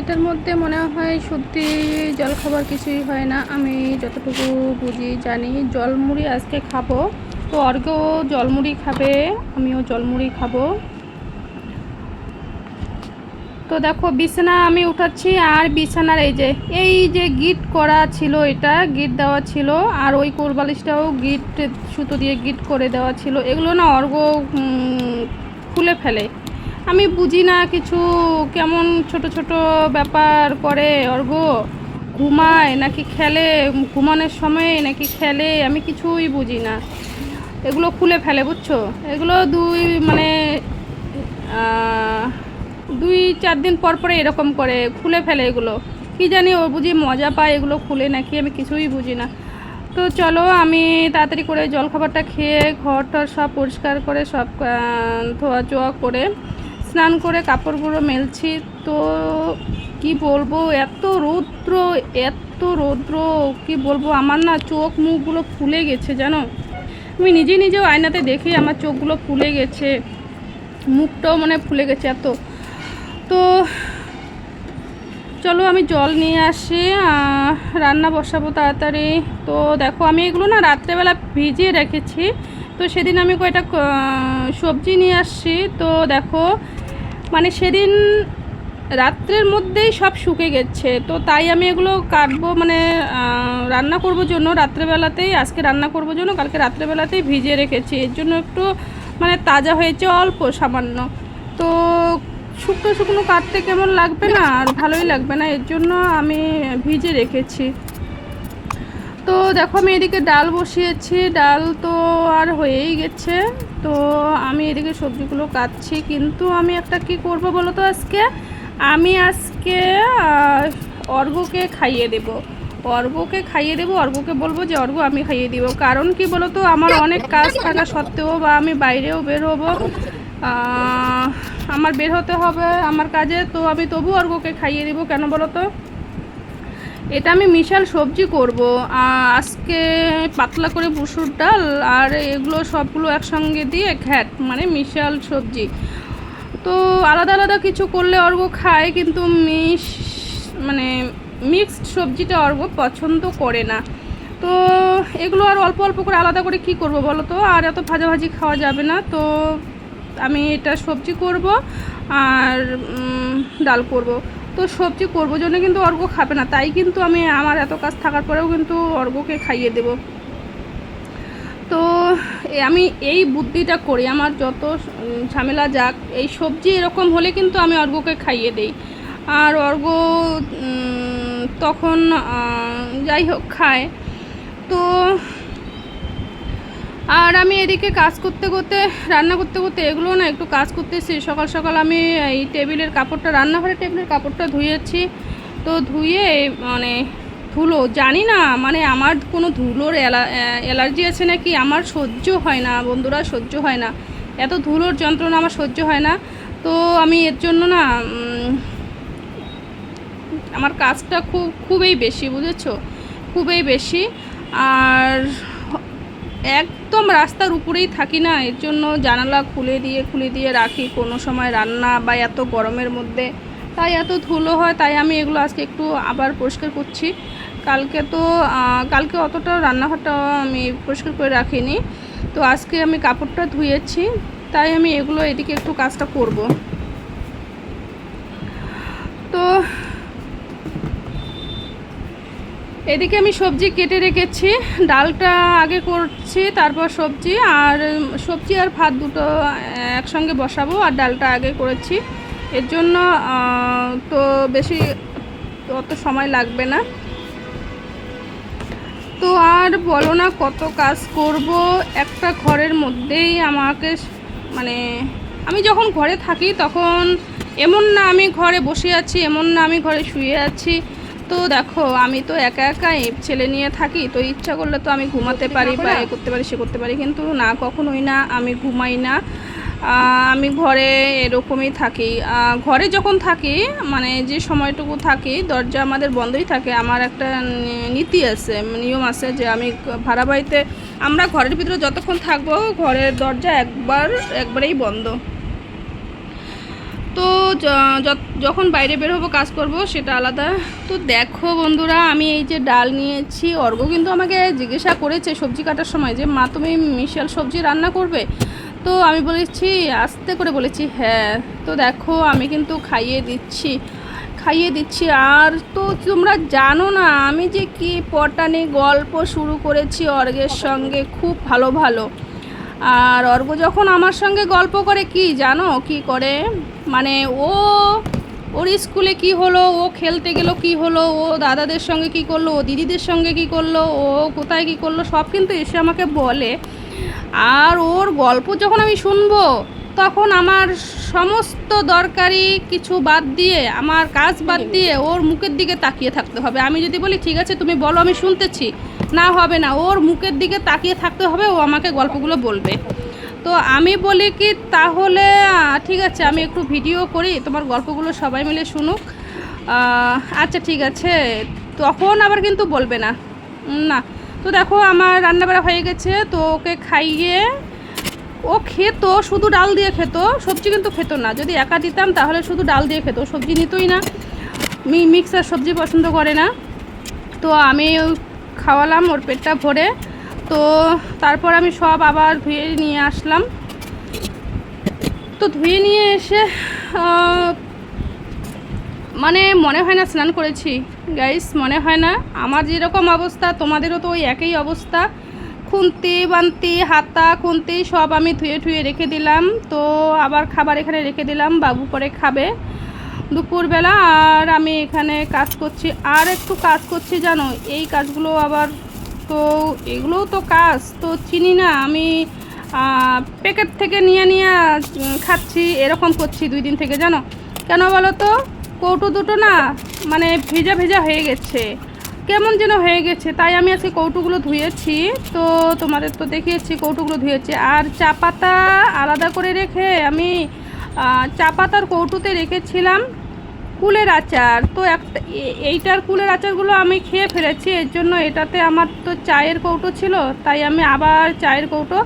এটার মধ্যে মনে হয় সত্যি জলখাবার কিছুই হয় না। আমি যতটুকু বুঝি জানি জলমুড়ি আজকে খাব। তো অর্ঘ্য জলমুড়ি খাবে আমিও জলমুড়ি খাব। তো দেখো বিছানা আমি উঠাচ্ছি আর বিছানার এই যে এই যে গিট করা ছিল এটা গিট দেওয়া ছিল আর ওই কোরবালিশটাও গিট সুতো দিয়ে গিট করে দেওয়া ছিল। এগুলো না অর্ঘ্য উম, খুলে ফেলে। আমি বুঝি না কিছু কেমন ছোট ছোট ব্যাপার করে অর্ঘ্য ঘুমায় নাকি খেলে? ঘুমানোর সময় নাকি খেলে? আমি কিছুই বুঝি না। এগুলো খুলে ফেলে, বুঝছ? এগুলো দুই মানে দুই, চার দিন পর পরে এরকম করে খুলে ফেলে এগুলো। কি জানি ও বুঝি মজা পায় এগুলো খুলে নাকি, আমি কিছুই বুঝি না। তো চলো, আমি তাড়াতাড়ি করে জলখাবারটা খেয়ে ঘরটার সব পরিষ্কার করে, সব ধোয়া চোয়া করে স্নান করে কাপড়গুলো মেলছি। তো কি বলব, এত রৌদ্র এত রৌদ্র, কি বলব, আমার না চোখ মুখগুলো ফুলে গেছে, জানো? আমি নিজে নিজেও আয়নাতে দেখি আমার চোখগুলো ফুলে গেছে, মুখটাও মানে ফুলে গেছে এত। তো চলো আমি জল নিয়ে আসি রান্না বসাবো তাড়াতাড়ি। তো দেখো, আমি এগুলো না রাত্রেবেলা ভিজিয়ে রেখেছি। তো সেদিন আমি কয়টা সবজি নিয়ে আসছি। তো দেখো মানে সেদিন রাত্রের মধ্যেই সব শুকে গেছে। তো তাই আমি এগুলো কাটবো মানে রান্না করব জন্য রাত্রেবেলাতেই, আজকে রান্না করব জন্য, কালকে রাত্রেবেলাতেই ভিজিয়ে রেখেছি। এর জন্য একটু মানে তাজা হয়েছে অল্প সামান্য। তো শুকনো শুকনো কাটতে কেমন লাগবে না? আর ভালোই লাগবে না। এর জন্য আমি ভিজে রেখেছি। তো দেখো আমি এদিকে ডাল বসিয়েছি, ডাল তো আর হয়েই গেছে। তো আমি এদিকে সবজিগুলো কাটছি, কিন্তু আমি একটা কি করব বলো তো আজকে? আমি আজকে অর্ঘ্যকে খাইয়ে দেব। অর্ঘ্যকে খাইয়ে দেবো, অর্ঘ্যকে বলব যে অর্ঘ্য আমি খাইয়ে দিব। কারণ কি বলো তো, আমার অনেক কাজ থাকা সত্ত্বেও বা আমি বাইরেও বের হব। আমার বের হতে হবে আমার কাজে, তো আমি তবু অর্ঘ্যকে খাইয়ে দিব, কেন বলো তো? এটা আমি মিশাল সবজি করব। আজকে পাতলা করে মুসুর ডাল আর এগুলো সবগুলো একসঙ্গে দিয়ে ঘ্যাট মানে মিশাল সবজি। তো আলাদা আলাদা কিছু করলে অর্ঘ খায়, কিন্তু মিশ মানে মিক্সড সবজিটা অর্ঘ পছন্দ করে না। তো এগুলো আর অল্প অল্প করে আলাদা করে কি করব বলো তো? আর এত ভাজাভাজি খাওয়া যাবে না, তো আমি এটা সবজি করব আর ডাল করব। তো সবজি করব জন্য কিন্তু অর্ঘ খাবে না। তাই কিন্তু আমি আমার এত কাজ থাকার পরেও কিন্তু অর্ঘকে খাইয়ে দেব। তো আমি এই বুদ্ধিটা করি, আমার যত ঝামেলা যাক, এই সবজি এরকম হলে কিন্তু আমি অর্ঘকে খাইয়ে দেই। আর অর্ঘ তখন যাই হোক, খায়। তো আর আমি এদিকে কাজ করতে করতে, রান্না করতে করতে এগুলো না একটু কাজ করতেছি। সকাল সকাল আমি এই টেবিলের কাপড়টা, রান্নাঘরের টেবিলের কাপড়টা ধুয়েছি। তো ধুয়ে মানে ধুলো, জানি না মানে আমার কোনো ধুলোর অ্যালার্জি আছে নাকি? আমার সহ্য হয় না, বন্ধুরা, সহ্য হয় না। এত ধুলোর যন্ত্রণা আমার সহ্য হয় না। তো আমি এর জন্য না আমার কাজটা খুব, খুবই বেশি, বুঝেছ? খুবই বেশি। আর একদম রাস্তার উপরেই থাকি না, এর জন্য জানালা খুলে দিয়ে খুলে দিয়ে রাখি। কোনো সময় রান্না বা এত গরমের মধ্যে, তাই এত ধুলো হয়, তাই আমি এগুলো আজকে একটু আবার পরিষ্কার করছি। কালকে তো কালকে অতটা রান্নাঘরটা আমি পরিষ্কার করে রাখিনি। তো আজকে আমি কাপড়টা ধুয়েছি, তাই আমি এগুলো এদিকে একটু কাজটা করব। তো এদিকে আমি সবজি কেটে রেখেছি। ডালটা আগে করছি, তারপর সবজি। আর সবজি আর ভাত দুটো একসঙ্গে বসাবো, আর ডালটা আগে করেছি। এর জন্য তো বেশি অত সময় লাগবে না। তো আর বলো না, কত কাজ করব? একটা ঘরের মধ্যেই আমাকে মানে আমি যখন ঘরে থাকি তখন এমন না আমি ঘরে বসে আছি, এমন না আমি ঘরে শুয়ে আছি। তো দেখো, আমি তো একা একা এই ছেলে নিয়ে থাকি, তো ইচ্ছা করলে তো আমি ঘুমাতে পারি বা এ করতে পারি, সে করতে পারি, কিন্তু না, কখনোই না, আমি ঘুমাই না। আমি ঘরে এরকমই থাকি। ঘরে যখন থাকি মানে যে সময়টুকু থাকি, দরজা আমাদের বন্ধই থাকে, আমার একটা নীতি আছে, নিয়ম আছে যে আমি ভাড়া বাড়িতে, আমরা ঘরের ভিতরে যতক্ষণ থাকব, ঘরের দরজা একবার, একবারেই বন্ধ। তো যখন বাইরে বের হব, কাজ করব, সেটা আলাদা। তো দেখো বন্ধুরা, আমি এই যে ডাল নিয়েছি। অর্ঘ কিন্তু আমাকে জিজ্ঞাসা করেছে সবজি কাটার সময় যে, মা, তুমি মিশাল সবজি রান্না করবে? তো আমি বলেছি, আস্তে করে বলেছি হ্যাঁ। তো দেখো, আমি কিন্তু খাইয়ে দিচ্ছি খাইয়ে দিচ্ছি। আর তো তোমরা জানো না, আমি যে কি পটানি গল্প শুরু করেছি অর্গের সঙ্গে, খুব ভালো ভালো। আর অর্ঘ যখন আমার সঙ্গে গল্প করে কি জানো? কি করে? মানে ও ওর স্কুলে কি হলো? ও খেলতে গেল কি হলো? ও দাদাদের সঙ্গে কি করল? ও দিদিদের সঙ্গে কি করল? ও কোথায় কি করল? সব কিন্তু এসে আমাকে বলে। আর ওর গল্প যখন আমি শুনব তখন আমার সমস্ত দরকারি কিছু বাদ দিয়ে আমার কাজ বাদ দিয়ে ওর মুখের দিকে তাকিয়ে থাকতে হবে। আমি যদি বলি ঠিক আছে তুমি বলো আমি শুনতেছি। না হবে না। ওর মুখের দিকে তাকিয়ে থাকতে হবে, ও আমাকে গল্পগুলো বলবে। তো আমি বলি কি, তাহলে ঠিক আছে, আমি একটু ভিডিও করি, তোমার গল্পগুলো সবাই মিলে শুনুক। আচ্ছা ঠিক আছে। তখন আবার কিন্তু বলবে না। না। তো দেখো, আমার রান্নাবাড়া হয়ে গেছে, তো ওকে খাইয়ে, ও খেত, শুধু ডাল দিয়ে খেত, সবজি কিন্তু খেত না। যদি একা দিতাম, তাহলে শুধু ডাল দিয়ে খেত, সবজি নিতই না। মি, মিক্সার সবজি পছন্দ করে না। তো আমি খাওয়ালাম, ওর পেটটা ভরে। তো তারপর আমি সব আবার ধুয়ে নিয়ে আসলাম। তো ধুয়ে নিয়ে এসে মানে মনে হয় না, স্নান করেছি। গাইস মনে হয় না। আমার যেরকম অবস্থা, তোমাদেরও তো ওই একই অবস্থা। খুন্তি, বান্তি, হাতা, খুন্তি সব আমি ধুয়ে ঠুয়ে রেখে দিলাম। তো আবার খাবার এখানে রেখে দিলাম, বাবু পরে খাবে। দুপুরবেলা আর আমি এখানে কাজ করছি। আর একটু কাজ করছি জানো, এই কাজগুলো আবার তো এগুলোও তো কাজ, তো চিনি না, আমি প্যাকেট থেকে নিয়ে নিয়ে খাচ্ছি, এরকম করছি দুই দিন থেকে জানো। কেন বলো তো? কৌটো দুটো না মানে ভেজা ভেজা হয়ে গেছে। কেমন যেন হয়ে গেছে, তাই আমি আজকে কৌটোগুলো ধুয়েছি, তো তোমাদের তো দেখিয়েছি কৌটোগুলো ধুয়েছি। আর চা পাতা আলাদা করে রেখে আমি চা পাতার কৌটোতে রেখেছিলাম কুলের আচার। তো একটা এইটার কুলের আচারগুলো আমি খেয়ে ফেলেছি, এর জন্য এটাতে আমার তো চায়ের কৌটো ছিল, তাই আমি আবার চায়ের কৌটো,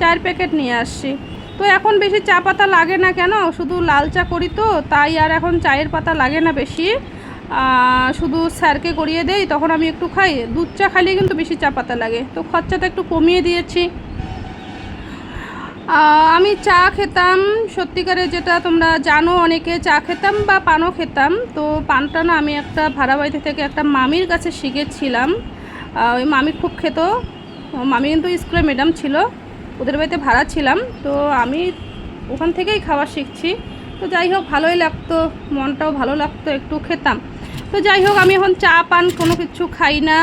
চায়ের প্যাকেট নিয়ে আসছি। তো এখন বেশি চা পাতা লাগে না কেন? শুধু লাল চা করি তো, তাই আর এখন চায়ের পাতা লাগে না বেশি। শুধু স্যারকে করিয়ে দেই, তখন আমি একটু খাই। দুধ চা খাইলে কিন্তু বেশি চা পাতা লাগে। তো খরচাটা একটু কমিয়ে দিয়েছি। আমি চা খেতাম। সত্যিকারে যেটা তোমরা জানো, অনেকে চা খেতাম বা পানও খেতাম। তো পানটা না আমি একটা ভাড়া বাড়িতে থেকে একটা মামির কাছে শিখেছিলাম। ওই মামি খুব খেত। মামি কিন্তু স্কুলে ম্যাডাম ছিল। ওদের বাড়িতে ভাড়া ছিলাম। তো আমি ওখান থেকেই খাওয়া শিখছি। তো যাই হোক, ভালোই লাগতো। মনটাও ভালো লাগতো, একটু খেতাম। তো যাই হোক, আমি এখন চা, পান কোনো কিছু খাই না।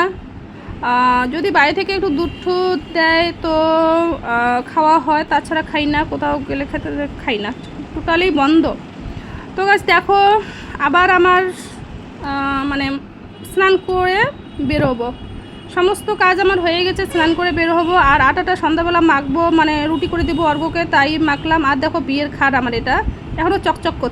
যদি বাইরে থেকে একটু দুধ টুধ দেয় তো খাওয়া হয়, তাছাড়া খাই না, কোথাও গেলে খেতে খাই না, টোটালি বন্ধ। তো গাছ দেখো, আবার আমার মানে স্নান করে বেরোবো। সমস্ত কাজ আমার হয়ে গেছে, স্নান করে বের হব, আর আটাটা সন্ধ্যাবেলা মাখবো মানে রুটি করে দেবো অর্ঘকে তাই মাখলাম। আর দেখো বিয়ের খাট আমার এটা এখনও চকচক করছে।